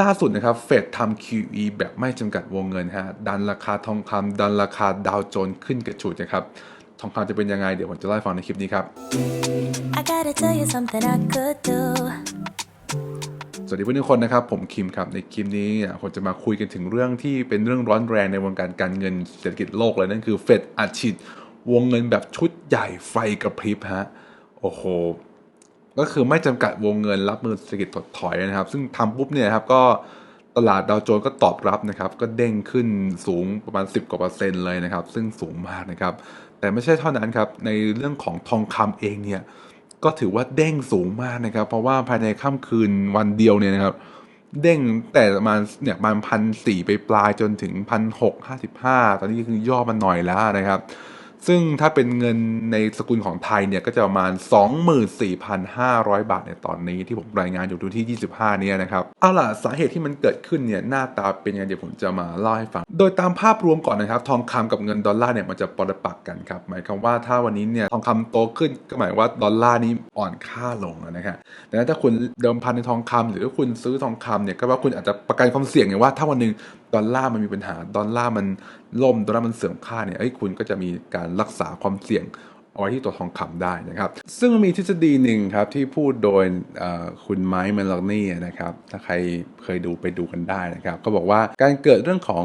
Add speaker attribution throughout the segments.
Speaker 1: ล่าสุดนะครับเฟดทำ QE แบบไม่จำกัดวงเงินฮะดันราคาทองคำดันราคาดาวโจนส์ขึ้นกระฉูดนะครับทองคำจะเป็นยังไงเดี๋ยวผมจะเล่าให้ฟังในคลิปนี้ครับ
Speaker 2: I gotta tell you something I could do.
Speaker 1: สวัสดีเพื่อนทุกคนนะครับ ผมคิมครับ ในคลิปนี้เนี่ยผมจะมาคุยกันถึงเรื่องที่เป็นเรื่องร้อนแรงในวงการการเงินเศรษฐกิจโลกเลยนั่นคือเฟดอัดฉีดวงเงินแบบชุดใหญ่ไฟกระพริบฮะโอ้โห ก็คือไม่จำกัดวงเงินรับมือเศรษฐกิจถดถอยนะครับ ซึ่งทำปุ๊บเนี่ยครับก็ตลาดดาวโจนส์ก็ตอบรับนะครับ ก็เด้งขึ้นสูงประมาณ 10 กว่าเปอร์เซ็นต์เลยนะครับ ซึ่งสูงมากนะครับ แต่ไม่ใช่เท่านั้นครับ ในเรื่องของทองคำเองเนี่ย ก็ถือว่าเด้งสูงมากนะครับ เพราะว่าภายในค่ำคืนวันเดียวเนี่ยนะครับ เด้งแต่ประมาณเนี่ยประมาณพันสี่ไปปลายจนถึงพันหกห้าสิบห้าตอนนี้คือย่อมันหน่อยแล้วนะครับ ซึ่งถ้าเป็นเงินในสกุลของไทยเนี่ยก็จะประมาณ 24,500 บาทในตอนนี้ที่ผมรายงานอยู่ที่ 25 เนี่ยนะครับเอาล่ะสาเหตุที่มันเกิดขึ้นเนี่ยหน้าตาเป็นยังไงเดี๋ยวผมจะมาเล่าให้ฟัง โดยตามภาพรวมก่อนนะครับ ทองคำกับเงินดอลลาร์เนี่ยมันจะปรปักกันครับหมายความว่าถ้าวันนี้เนี่ยทองคำโตขึ้นก็หมายว่าดอลลาร์นี้อ่อนค่าลงนะฮะแต่ถ้าคุณเดิมพันในทองคำหรือว่าคุณซื้อทองคำเนี่ยก็ว่าคุณอาจจะประกันความเสี่ยงไงว่าถ้าวันหนึ่งดอลลาร์มันมีปัญหาดอลลาร์มัน ล่มดอลลาร์มันเสื่อมค่าเนี่ยเอ้คุณก็จะมีการรักษาความเสี่ยงเอาไว้ที่ตัวทองคำได้นะครับ ซึ่งมีทฤษฎีหนึ่งครับที่พูดโดยคุณไมค์แมลลนี่นะครับ ถ้าใครเคยดูไปดูกันได้นะครับ ก็บอกว่าการเกิดเรื่องของ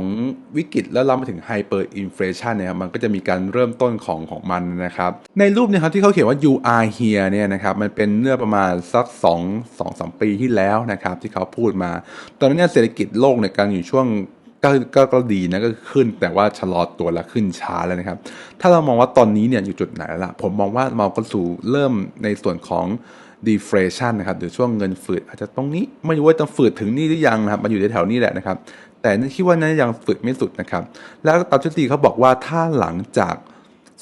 Speaker 1: วิกฤตแล้วเรามาถึงไฮเปอร์อินฟลชันเนี่ยครับมันก็จะมีการเริ่มต้นของของมันนะครับ ในรูปเนี่ยครับที่เขาเขียนว่า you are here เนี่ยนะครับ มันเป็นเมื่อประมาณสัก 2 2 3 ปีที่แล้วนะครับ ที่เขาพูดมา ตอนนั้นเนี่ยเศรษฐกิจโลกเนี่ยกำลังอยู่ช่วง ก็ก็ก็ดีนะก็ขึ้นแต่ว่าชะลอตัวและขึ้นช้าแล้วนะครับ ถ้าเรามองว่าตอนนี้เนี่ยอยู่จุดไหนแล้วล่ะ ผมมองว่าเราก็สู่เริ่มในส่วนของ deflation นะครับหรือช่วงเงินฝืดอาจจะตรงนี้ไม่รู้ว่าจะฝืดถึงนี่หรือยังนะครับมันอยู่ในแถวนี้แหละนะครับ แต่นั่นคิดว่านั้นยังฝืดไม่สุดนะครับ แล้วตามทฤษฎีเขาบอกว่าถ้าหลังจาก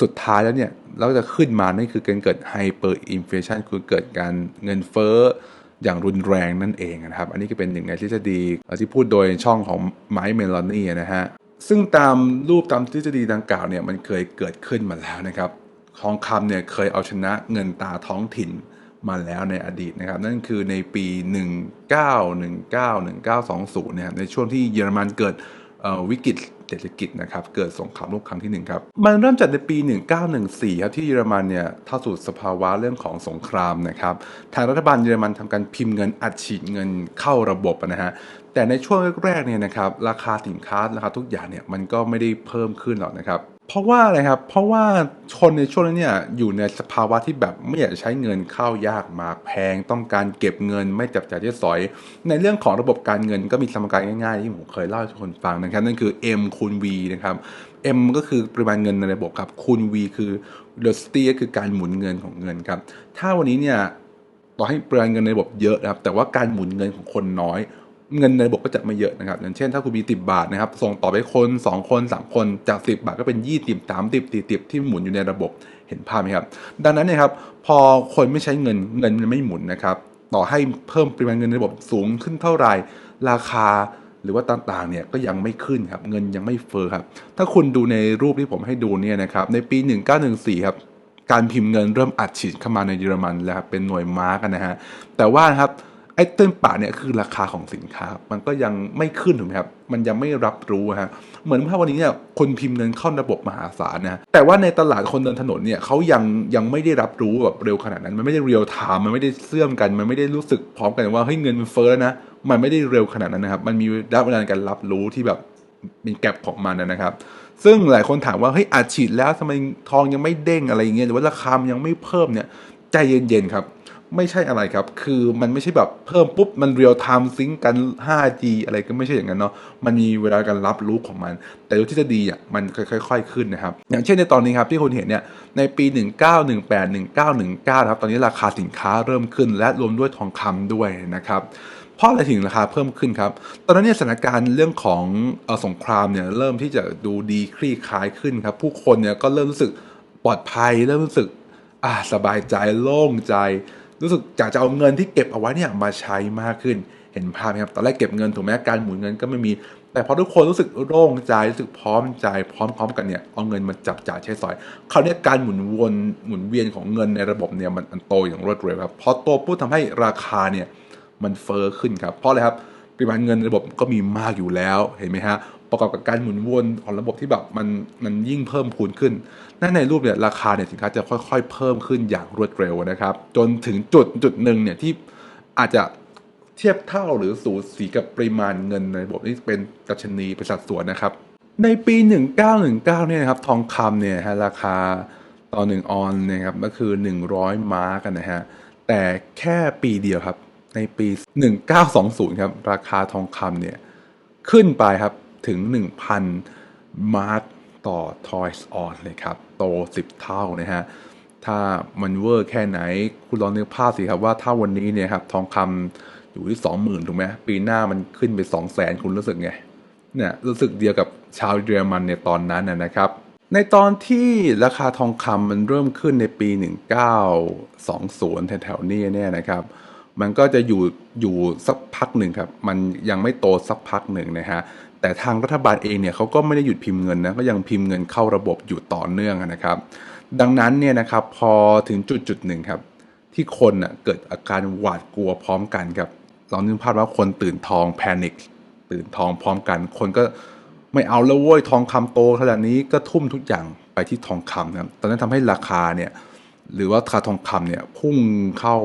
Speaker 1: สุดท้ายแล้วเนี่ยเราจะขึ้นมานั่คือการเกิดไฮเปอร์อินฟลชันคือเกิดการเงินเฟ้อ อย่างรุนแรงนั่นเองนะครับ อันนี้ก็เป็นหนึ่งในทฤษฎีที่พูดโดยช่องของไมค์เมลอนี่นะฮะ ซึ่งตามรูปตามทฤษฎีดังกล่าวเนี่ยมันเคยเกิดขึ้นมาแล้วนะครับ ทองคำเนี่ยเคยเอาชนะเงินตาท้องถิ่นมาแล้วในอดีตนะครับ นั่นคือในปี 1919 1920 นะครับในช่วงที่เยอรมันเกิดวิกฤต เศรษฐกิจนะครับเกิดสงครามโลกครั้งที่หนึ่งครับมันเริ่มจากในปี 1914ครับที่เยอรมันเนี่ยท้าสู่สภาวะเรื่องของสงครามนะครับทางรัฐบาลเยอรมันทำการพิมพ์เงินอัดฉีดเงินเข้าระบบนะฮะแต่ในช่วงแรกๆเนี่ยนะครับราคาสินค้าราคาทุกอย่างเนี่ยมันก็ไม่ได้เพิ่มขึ้นหรอกนะครับ เพราะว่าอะไรครับ เพราะว่าชนในช่วงนั้นเนี่ยอยู่ในสภาวะที่แบบไม่อยากใช้เงินเข้ายากมากแพงต้องการเก็บเงินไม่จับจ่ายใช้สอย ในเรื่องของระบบการเงินก็มีสมการง่ายๆ ที่ผมเคยเล่าให้ทุกคนฟังนะครับนั่นคือ M คูณ V นะครับ M ก็คือปริมาณเงินในระบบครับคูณ V คือ velocity ก็คือการหมุนเงินของเงินครับถ้าวันนี้เนี่ยต่อให้ปริมาณเงินในระบบเยอะนะครับแต่ว่าการหมุนเงินของคนน้อย เงินในระบบก็จะไม่เยอะนะครับอย่างเช่นถ้าคุณมีติบาทนะครับ ส่งต่อไปคน 2 คน 3 คนจาก 10 บาทก็เป็น 20 30 40 ที่หมุนอยู่ในระบบเห็นภาพไหมครับ ดังนั้นเนี่ยครับพอคนไม่ใช้เงินเงินมันไม่หมุนนะครับ ต่อให้เพิ่มปริมาณเงินในระบบสูงขึ้นเท่าไหร่ราคาหรือว่าต่างๆเนี่ยก็ยังไม่ขึ้นครับเงินยังไม่เฟ้อครับ ถ้าคุณดูในรูปที่ผมให้ดูเนี่ยนะครับในปี 1914ครับการพิมพ์เงินเริ่มอัดฉีดเข้ามาในเยอรมันแล้วครับเป็นหน่วยมาร์กนะฮะแต่ว่านะครับ ไอ้ต้นป่าเนี่ยคือราคาของสินค้า มันก็ยังไม่ขึ้นถูกไหมครับ มันยังไม่รับรู้ฮะ เหมือนถ้าวันนี้เนี่ยคนพิมพ์เงินเข้าระบบมหาศาลนะแต่ว่าในตลาดคนเดินถนนเนี่ยเขายังยังไม่ได้รับรู้แบบเร็วขนาดนั้น มันไม่ได้เรียลไทม์มันไม่ได้เสื่อมกัน มันไม่ได้รู้สึกพร้อมกันว่าเฮ้ยเงินมันเฟ้อแล้วนะ มันไม่ได้เร็วขนาดนั้นนะครับ มันมีระยะเวลาการรับรู้ที่แบบมีแกลบของมันนะครับ ซึ่งหลายคนถามว่าเฮ้ยอัดฉีดแล้วทำไมทองยังไม่เด้งอะไรอย่างเงี้ยหรือว่าราคามันยังไม่เพิ่มเนี่ยใจเย็นๆครับ ไม่ใช่อะไรครับ คือมันไม่ใช่แบบเพิ่มปุ๊บ มันเรียลไทม์ซิงกัน 5G อะไรก็ไม่ใช่อย่างนั้นเนาะ มันมีเวลาการรับรู้ของมัน แต่โดยทฤษฎีอะ มันค่อยๆ ขึ้นนะครับ อย่างเช่นในตอนนี้ครับที่คุณเห็นเนี่ย ในปี 1918 1919 ครับ ตอนนี้ราคาสินค้าเริ่มขึ้น และรวมด้วยทองคำด้วยนะครับเพราะอะไรถึงราคาเพิ่มขึ้นครับ ตอนนั้นเนี่ยสถานการณ์เรื่องของออสงครามเนี่ยเริ่มที่จะดูดีคลี่คลายขึ้นครับ ผู้คนเนี่ยก็เริ่มรู้สึกปลอดภัย เริ่มรู้สึกอ่าสบายใจโล่งใจ รู้สึกอยากจะเอาเงินที่เก็บเอาไว้เนี่ยมาใช้มากขึ้นเห็นภาพไหมครับตอนแรกเก็บเงินถูกไหมการหมุนเงินก็ไม่มี แต่พอทุกคนรู้สึกโล่งใจรู้สึกพร้อมใจพร้อมๆกันเนี่ยเอาเงินมาจับจ่ายใช้สอยคราวเนี้ยการหมุนวนหมุนเวียนของเงินในระบบเนี่ยมันมันโตอย่างรวดเร็วครับพอโตปุ๊บทำให้ราคาเนี่ยมันเฟอ้อขึ้นครับเพราะอะไรครับปริมาณเงินในระบบก็มีมากอยู่แล้วเห็นไหมฮะ ประกอบกับการหมุนวนของระบบที่แบบมันมันยิ่งเพิ่มพูนขึ้นนั่นในรูปเนี่ยราคาเนี่ยสินค้าจะค่อย ๆ เพิ่มขึ้นอย่างรวดเร็วนะครับ จนถึงจุดจุดหนึ่งเนี่ยที่อาจจะเทียบเท่าหรือสูสีกับปริมาณเงินในระบบนี่เป็นดัชนีเป็นสัดส่วนนะครับ ในปี 1919เนี่ยนะครับทองคำเนี่ยฮะราคาต่อหนึ่งออนนี่ยครับก็คือ 100 มาร์กนะฮะแต่แค่ปีเดียวครับในปี 1920 ครับ ราคาทองคำเนี่ยขึ้นไปครับ ถึง 1,000 มาร์กต่อทอยส์ออนเลยครับ โต 10 เท่านะฮะ ถ้ามันเวอร์แค่ไหน คุณลองนึกภาพสิครับว่าถ้าวันนี้เนี่ยครับ ทองคำอยู่ที่ 20,000 ถูกไหมปีหน้ามันขึ้นไป 200,000 คุณรู้สึกไง เนี่ย รู้สึกเดียวกับชาวเยอรมันในตอนนั้นนะนะครับในตอนที่ราคาทองคำมันเริ่มขึ้นในปี 1920 แถวๆนี้เนี่ยนะครับ มันก็จะอยู่อยู่สักพักหนึ่งครับ มันยังไม่โตสักพักหนึ่งนะฮะ แต่ทางรัฐบาลเองเนี่ยเขาก็ไม่ได้หยุดพิมพ์เงินนะก็ยังพิมพ์เงินเข้าระบบอยู่ต่อเนื่องนะครับ ดังนั้นเนี่ยนะครับพอถึงจุดจุดหนึ่งครับ ที่คนน่ะเกิดอาการหวาดกลัวพร้อมกันครับลองนึกภาพว่าคนตื่นทองแพนิคตื่นทองพร้อมกัน คนก็ไม่เอาแล้วเว้ยทองคำโตขนาดนี้ก็ทุ่มทุกอย่างไปที่ทองคำนะตอนนั้นทำให้ราคาเนี่ยหรือว่าราคาทองคำเนี่ยพุ่งเข้า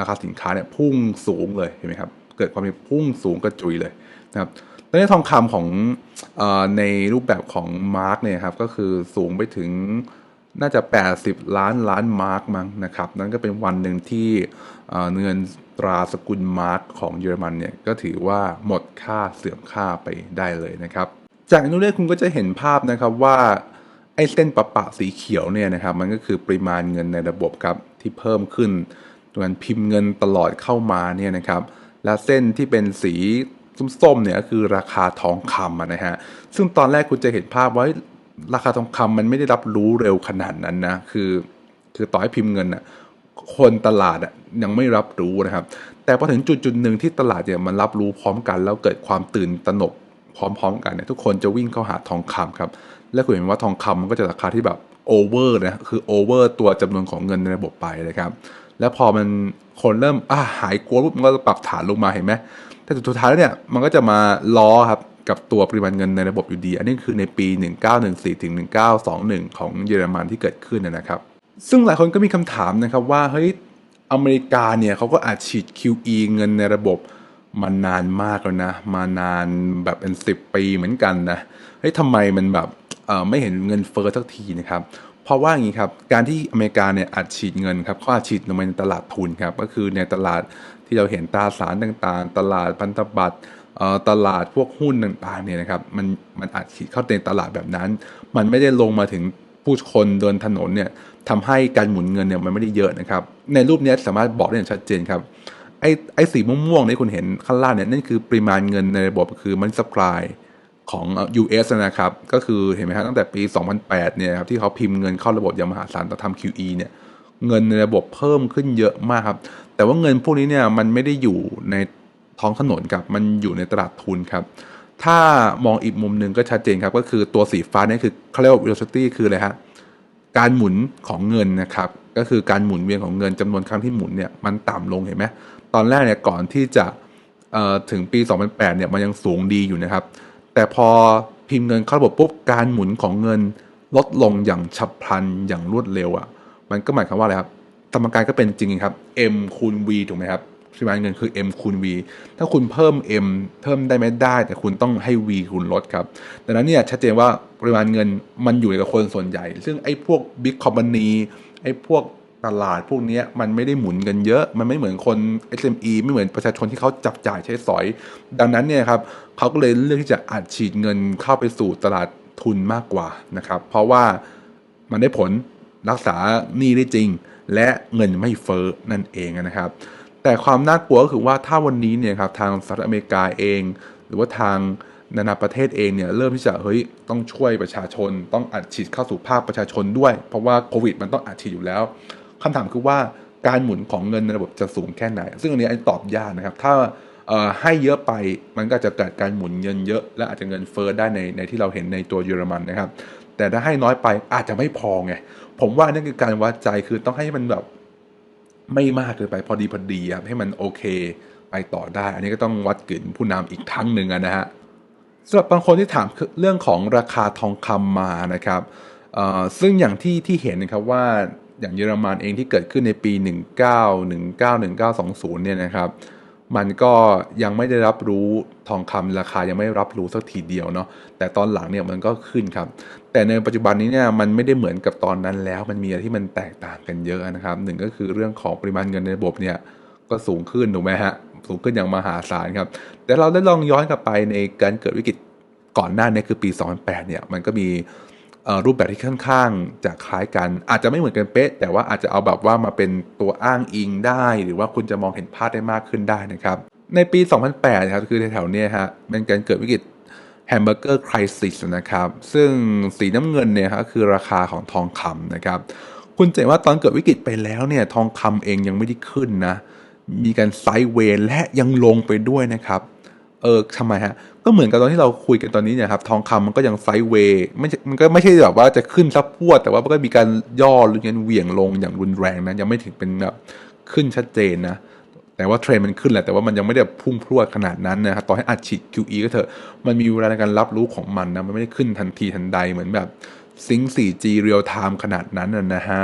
Speaker 1: ราคาสินค้าเนี่ยพุ่งสูงเลยเห็นไหมครับเกิดความเป็นพุ่งสูงกระจุยเลยนะครับ ตอนนี้ทองคำของอในรูปแบบของมาร์กเนี่ยครับก็คือสูงไปถึงน่าจะ 80 ล้านล้านมาร์กมั้งนะครับ นั่นก็เป็นวันหนึ่งที่เอ่อเงินตราสกุลมาร์กของเยอรมันเนี่ยก็ถือว่าหมดค่าเสื่อมค่าไปได้เลยนะครับ จากนู้นเนี่คุณก็จะเห็นภาพนะครับว่าไอ้เส้นประปะสีเขียวเนี่ยนะครับมันก็คือปริมาณเงินในระบบครับที่เพิ่มขึ้นโดยการพิมพ์เงินตลอดเข้ามาเนี่ยนะครับ และเส้นที่เป็นสี ส้มๆเนี่ยคือราคาทองคำนะฮะซึ่งตอนแรกคุณจะเห็นภาพว่าราคาทองคำมันไม่ได้รับรู้เร็วขนาดนั้นนะคือ คือต่อให้พิมพ์เงินอะคนตลาดอะยังไม่รับรู้นะครับ แต่พอถึงจุดจุดหนึ่งที่ตลาดเนี่ยมันรับรู้พร้อมกัน แล้วเกิดความตื่นตระหนกพร้อมๆ กันเนี่ยทุกคนจะวิ่งเข้าหาทองคำครับ และคุณเห็นว่าทองคำมันก็จะราคาที่แบบโอเวอร์นะคือโอเวอร์ตัวจำนวนของเงินในระบบไปนะครับ แล้วพอมันคนเริ่มอ่าหายกลัวปุ๊บมันก็ปรับฐานลงมาเห็นไหม แต่สุดท้ายแล้วเนี่ยมันก็จะมาล้อครับกับตัวปริมาณเงินในระบบอยู่ดี อันนี้คือในปี 1914ถึง1921 ของเยอรมันที่เกิดขึ้นนะครับ ซึ่งหลายคนก็มีคำถามนะครับว่าเฮ้ยอเมริกาเนี่ยเขาก็อาจฉีด QE เงินในระบบมานานมากแล้วนะ มานานแบบเป็น10ปีเหมือนกันนะเฮ้ยทำไมมันแบบ ไม่เห็นเงินเฟ้อสักทีนะครับเพราะว่าอย่างนี้ครับการที่อเมริกาเนี่ยอัดฉีดเงินครับเขาอัดฉีดลงไปในตลาดทุนครับก็คือในตลาดที่เราเห็นตราสารต่างๆ ตลาดพันธบัตรตลาดพวกหุ้นต่างๆเนี่ยนะครับมันมันอัดฉีดเข้าในตลาดแบบนั้น มันไม่ได้ลงมาถึงผู้คนเดินถนนเนี่ยทำให้การหมุนเงินเนี่ยมันไม่ได้เยอะนะครับในรูปนี้สามารถบอกได้อย่างชัดเจนครับไอ้ไอ้สีม่วงๆที่คุณเห็นข้างล่างเนี่ยนั่นคือปริมาณเงินในระบบคือมัน supply ของ เอ่อ US นะครับ ก็คือเห็นไหมครับตั้งแต่ปี 2008 เนี่ยครับที่เขาพิมพ์เงินเข้าระบบอย่างมหาศาลต่อทำ QE เนี่ยเงินในระบบเพิ่มขึ้นเยอะมากครับ แต่ว่าเงินพวกนี้เนี่ยมันไม่ได้อยู่ในท้องถนนครับ มันอยู่ในตลาดทุนครับ ถ้ามองอีกมุมหนึ่งก็ชัดเจนครับก็คือตัวสีฟ้านี่คือเขาเรียกว่า velocity คืออะไรฮะการหมุนของเงินนะครับ ก็คือการหมุนเวียนของเงินจำนวนครั้งที่หมุนเนี่ยมันต่ำลงเห็นไหมตอนแรกเนี่ยก่อนที่จะถึงปี 2008 เนี่ยมันยังสูงดีอยู่นะครับ แต่พอพิมพ์เงินเข้าระบบปุ๊บการหมุนของเงินลดลงอย่างฉับพลันอย่างรวดเร็วอะ่ะ มันก็หมายความว่าอะไรครับสมการก็เป็นจริงครับ m คูณ v ถูกไหมครับปริมาณเงินคือ m คูณ v ถ้าคุณเพิ่ม m เพิ่มได้ไหมได้ แต่คุณต้องให้ v คุณลดครับ ดังนั้นเนี่ยชัดเจนว่าปริมาณเงินมันอยู่กับคนส่วนใหญ่ ซึ่งไอ้พวกบิ๊กคอมพานีไอ้พวก ตลาดพวกนี้มันไม่ได้หมุนกันเยอะ มันไม่เหมือนคน SME ไม่เหมือนประชาชนที่เขาจับจ่ายใช้สอย ดังนั้นเนี่ยครับเขาก็เลยเลือกที่จะอัดฉีดเงินเข้าไปสู่ตลาดทุนมากกว่านะครับ เพราะว่ามันได้ผลรักษาหนี้ได้จริง และเงินไม่เฟ้อนั่นเองนะครับ แต่ความน่ากลัวก็คือว่าถ้าวันนี้เนี่ยครับทางสหรัฐอเมริกาเอง หรือว่าทางนานาประเทศเองเนี่ยเริ่มที่จะเฮ้ยต้องช่วยประชาชน ต้องอัดฉีดเข้าสู่ภาคประชาชนด้วย เพราะว่าโควิดมันต้องอัดฉีดอยู่แล้ว คำถามคือว่าการหมุนของเงินในระบบจะสูงแค่ไหน ซึ่งอันนี้อันตอบยากนะครับ ถ้าให้เยอะไปมันก็จะเกิดการหมุนเงินเยอะ และอาจจะเงินเฟ้อได้ในในที่เราเห็นในตัวเยอรมันนะครับ แต่ถ้าให้น้อยไปอาจจะไม่พอไงผมว่านั่นคือการวัดใจคือต้องให้มันแบบไม่มากเกินไปพอดีพอดีครับให้มันโอเคไปต่อได้ อันนี้ก็ต้องวัดกลิ่นผู้นำอีกครั้งหนึ่งนะฮะสำหรับบางคนที่ถามเรื่องของราคาทองคำมานะครับซึ่งอย่างที่ที่เห็นนะครับว่า อย่างเยอรมันเองที่เกิดขึ้นในปี 1919-1920 เนี่ยนะครับ มันก็ยังไม่ได้รับรู้ทองคำราคายังไม่รับรู้สักทีเดียวเนาะแต่ตอนหลังเนี่ยมันก็ขึ้นครับ แต่ในปัจจุบันนี้เนี่ยมันไม่ได้เหมือนกับตอนนั้นแล้ว มันมีอะไรที่มันแตกต่างกันเยอะนะครับหนึ่งก็คือเรื่องของปริมาณเงินในระบบเนี่ยก็สูงขึ้นถูกไหมฮะสูงขึ้นอย่างมหาศาลครับ แต่เราได้ลองย้อนกลับไปในการเกิดวิกฤตก่อนหน้านี้คือปี 2008 เนี่ยมันก็มี รูปแบบที่ค่อนข้างจะคล้ายกัน อาจจะไม่เหมือนกันเป๊ะ แต่ว่าอาจจะเอาแบบว่ามาเป็นตัวอ้างอิงได้ หรือว่าคุณจะมองเห็นภาพได้มากขึ้นได้นะครับ ในปี 2008นะครับคือแถวๆเนี้ฮะเป็นการเกิดวิกฤตแฮมเบอร์เกอร์คริสิสนะครับ ซึ่งสีน้ำเงินเนี่ยครับคือราคาของทองคำนะครับ คุณจะเห็นว่าตอนเกิดวิกฤตไปแล้วเนี่ยทองคำเองยังไม่ได้ขึ้นนะ มีการไซด์เวย์และยังลงไปด้วยนะครับ เออทำไมฮะ ก็เหมือนกับตอนที่เราคุยกันตอนนี้เนี่ยครับทองคำมันก็ยังไซด์เวย์ไม่มันก็ไม่ใช่แบบว่าจะขึ้นซับพรวด แต่ว่ามันก็มีการย่อหรือการเหวี่ยงลงอย่างรุนแรงนะยังไม่ถึงเป็นแบบขึ้นชัดเจนนะแต่ว่าเทรนมันขึ้นแหละแต่ว่ามันยังไม่ได้พุ่งพรวดขนาดนั้นนะครับต่อให้อัดฉีด QE ก็เถอะมันมีเวลาในการรับรู้ของมันนะมันไม่ได้ขึ้นทันทีทันใดเหมือนแบบซิง 4G real time ขนาดนั้นนะฮะ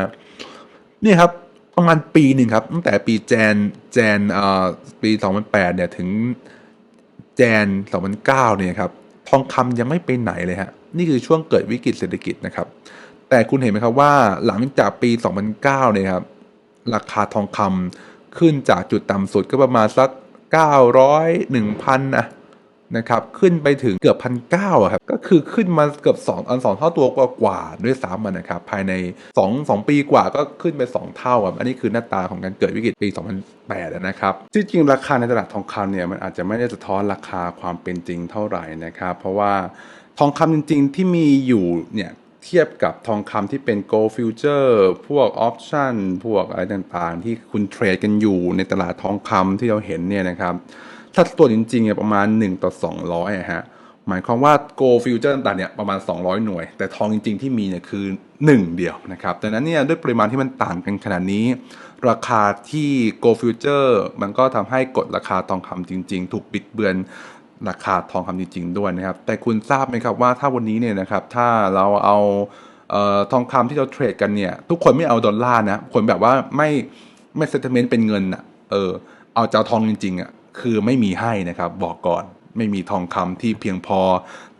Speaker 1: นี่ครับประมาณปีหนึ่งครับตั้งแต่ปีแจนแจนเอ่อปี 2008เนี่ยถึง แจน 2009 เนี่ยครับทองคำยังไม่ไปไหนเลยฮะนี่คือช่วงเกิดวิกฤตเศรษฐกิจนะครับ แต่คุณเห็นไหมครับว่าหลังจากปี 2009 เนี่ยครับราคาทองคำขึ้นจากจุดต่ำสุดก็ประมาณสัก 900 1,000นะ นะครับขึ้นไปถึงเกือบพันเก้าครับก็คือขึ้นมาเกือบ2อันสองเท่าตัวกว่าๆด้วยซ้ำนะครับภายใน 2 2 ปีกว่าก็ขึ้นไป 2 เท่าครับอันนี้คือหน้าตาของการเกิดวิกฤตปี 2008นะครับที่จริงราคาในตลาดทองคำเนี่ยมันอาจจะไม่ได้สะท้อนราคาความเป็นจริงเท่าไหร่นะครับเพราะว่าทองคำจริง ๆ ที่มีอยู่เนี่ยเทียบกับทองคำที่เป็น gold future พวก option พวกอะไรต่างๆ ที่คุณเทรดกันอยู่ในตลาดทองคำที่เราเห็นเนี่ยนะครับ สัดส่วนจริงๆเนี่ยประมาณ 1 ต่อ 200อะฮะหมายความว่า gold future ต่างๆเนี่ยประมาณ 200 หน่วย แต่ทองจริง ๆ ที่มีเนี่ยคือ 1 เดียวนะครับดังนั้นเนี่ยด้วยปริมาณที่มันต่างกันขนาดนี้ ราคาที่ gold future มันก็ทำให้กดราคาทองคำจริง ๆ ถูกบิดเบือนราคาทองคำจริง ๆ ด้วยนะครับ แต่คุณทราบไหมครับว่าถ้าวันนี้เนี่ยนะครับถ้าเราเอาเอ่อทองคำที่เราเทรดกันเนี่ย ทุกคนไม่เอาดอลลาร์นะคนแบบว่าไม่ไม่เซ t เมนต์เป็นเงินอะเออเอาเจะเอาทองจริงๆอะ คือไม่มีให้นะครับบอกก่อนไม่มีทองคำที่เพียงพอ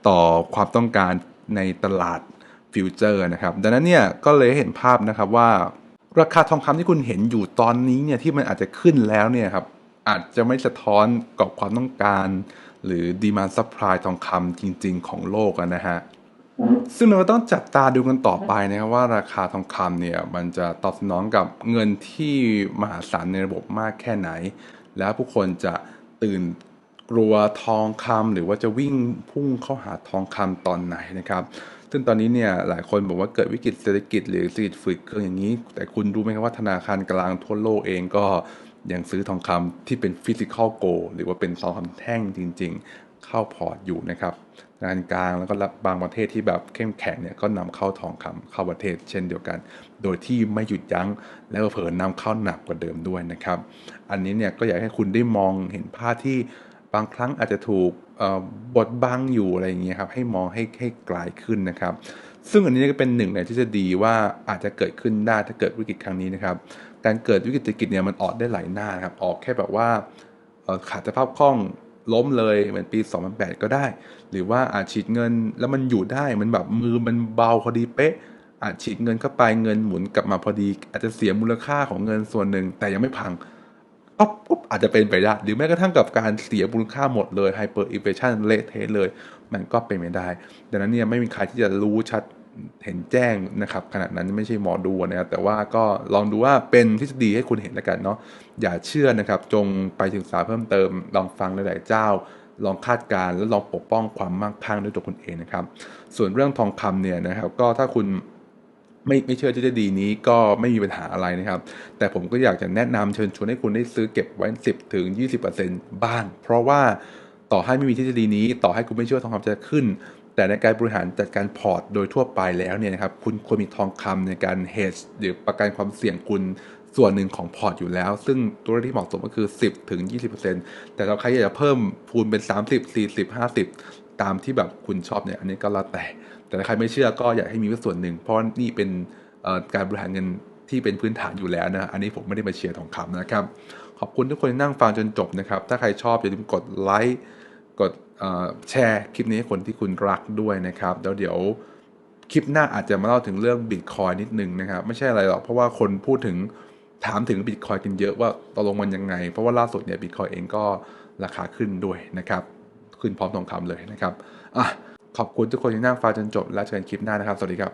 Speaker 1: ต่อความต้องการในตลาดฟิวเจอร์นะครับ ดังนั้นเนี่ยก็เลยเห็นภาพนะครับว่า ราคาทองคำที่คุณเห็นอยู่ตอนนี้เนี่ยที่มันอาจจะขึ้นแล้วเนี่ยครับอาจจะไม่สะท้อนกับความต้องการ หรือดีมานซัพพลายทองคำจริง ๆ ของโลกนะฮะซึ่งเราต้องจับตาดูกันต่อไปนะครับว่าราคาทองคำเนี่ยมันจะตอบสนองกับเงินที่มหาศาลในระบบมากแค่ไหน แล้วผู้คนจะตื่นกลัวทองคำหรือว่าจะวิ่งพุ่งเข้าหาทองคำตอนไหนนะครับ ซึ่งตอนนี้เนี่ยหลายคนบอกว่าเกิดวิกฤตเศรษฐกิจหรือเศรษฐกิจฝืดเครื่องอย่างนี้ แต่คุณรู้ไหมครับว่าธนาคารกลางทั่วโลกเองก็ยังซื้อทองคำที่เป็นฟิสิกอลโก หรือว่าเป็นทองคำแท่งจริง ๆ เข้าพอร์ตอยู่นะครับ งานกลางแล้วก็บางประเทศที่แบบเข้มแข็งเนี่ยก็นำเข้าทองคำเข้าประเทศเช่นเดียวกัน โดยที่ไม่หยุดยั้ง แล้วก็เผลอนำเข้าหนักกว่าเดิมด้วยนะครับ อันนี้เนี่ยก็อยากให้คุณได้มองเห็นภาพที่บางครั้งอาจจะถูกบดบังอยู่อะไรอย่างเงี้ยครับให้มองให้ให้ไกลขึ้นนะครับ ซึ่งอันนี้ก็เป็นหนึ่งในทฤษฎีว่าอาจจะเกิดขึ้นได้ถ้าเกิดวิกฤตครั้งนี้นะครับ การเกิดวิกฤตเศรษฐกิจเนี่ยมันออกได้หลายหน้านะครับออกแค่แบบว่าขาดสภาพคล่อง ล้มเลยเหมือนปี 2008 ก็ได้ หรือว่าอาจฉีดเงินแล้วมันอยู่ได้มันแบบมือมันเบาพอดีเป๊ะอาจฉีดเงินเข้าไปเงินหมุนกลับมาพอดี อาจจะเสียมูลค่าของเงินส่วนหนึ่ง แต่ยังไม่พังปั๊บปุ๊บอาจจะเป็นไปได้ หรือแม้กระทั่งกับการเสียมูลค่าหมดเลยไฮเปอร์อินเฟชันเละเทะเลย มันก็เป็นไม่ได้ ดังนั้นเนี่ยไม่มีใครที่จะรู้ชัด เห็นแจ้งนะครับขนาดนั้นไม่ใช่หมอดูนะครับแต่ว่าก็ลองดูว่าเป็นทฤษฎีให้คุณเห็นแล้วกันเนาะอย่าเชื่อนะครับ จงไปศึกษาเพิ่มเติม ลองฟังหลายๆเจ้า ลองคาดการณ์แล้วลองปกป้องความมั่งคั่งด้วยตัวคุณเองนะครับ ส่วนเรื่องทองคำเนี่ยนะครับก็ถ้าคุณไม่ไม่เชื่อทฤษฎีนี้ก็ไม่มีปัญหาอะไรนะครับ แต่ผมก็อยากจะแนะนำเชิญชวนให้คุณได้ซื้อเก็บไว้ 10ถึง20%บ้าง เพราะว่าต่อให้ไม่มีทฤษฎีนี้ ต่อให้คุณไม่เชื่อทองคำจะขึ้น แต่ในการบริหารจัดการพอร์ตโดยทั่วไปแล้วเนี่ยนะครับคุณควรมีทองคำในการ hedge หรือประกันความเสี่ยงคุณส่วนหนึ่งของพอร์ตอยู่แล้ว ซึ่งตัวเลขที่เหมาะสมก็คือ 10ถึง20%แต่เราใครอยากจะเพิ่มคูณเป็น 30 40 50 ตามที่แบบคุณชอบเนี่ยอันนี้ก็แล้วแต่ แต่ถ้าใครไม่เชื่อก็อยากให้มีไว้ส่วนหนึ่ง เพราะนี่เป็นการบริหารเงินที่เป็นพื้นฐานอยู่แล้วนะอันนี้ผมไม่ได้มาเชียร์ทองคำนะครับ ขอบคุณทุกคนที่นั่งฟังจนจบนะครับ ถ้าใครชอบอย่าลืมกดไลค์กด แชร์คลิปนี้ให้คนที่คุณรักด้วยนะครับแล้วเดี๋ยวคลิปหน้าอาจจะมาเล่าถึงเรื่องบิตคอยนิดนึงนะครับ ไม่ใช่อะไรหรอก เพราะว่าคนพูดถึงถามถึงบิตคอยกันเยอะว่าตกลงมันยังไง เพราะว่าล่าสุดเนี่ยบิตคอยเองก็ราคาขึ้นด้วยนะครับ ขึ้นพร้อมทองคำเลยนะครับอะขอบคุณทุกคนที่นั่งฟังจนจบ และเจอกันคลิปหน้านะครับ สวัสดีครับ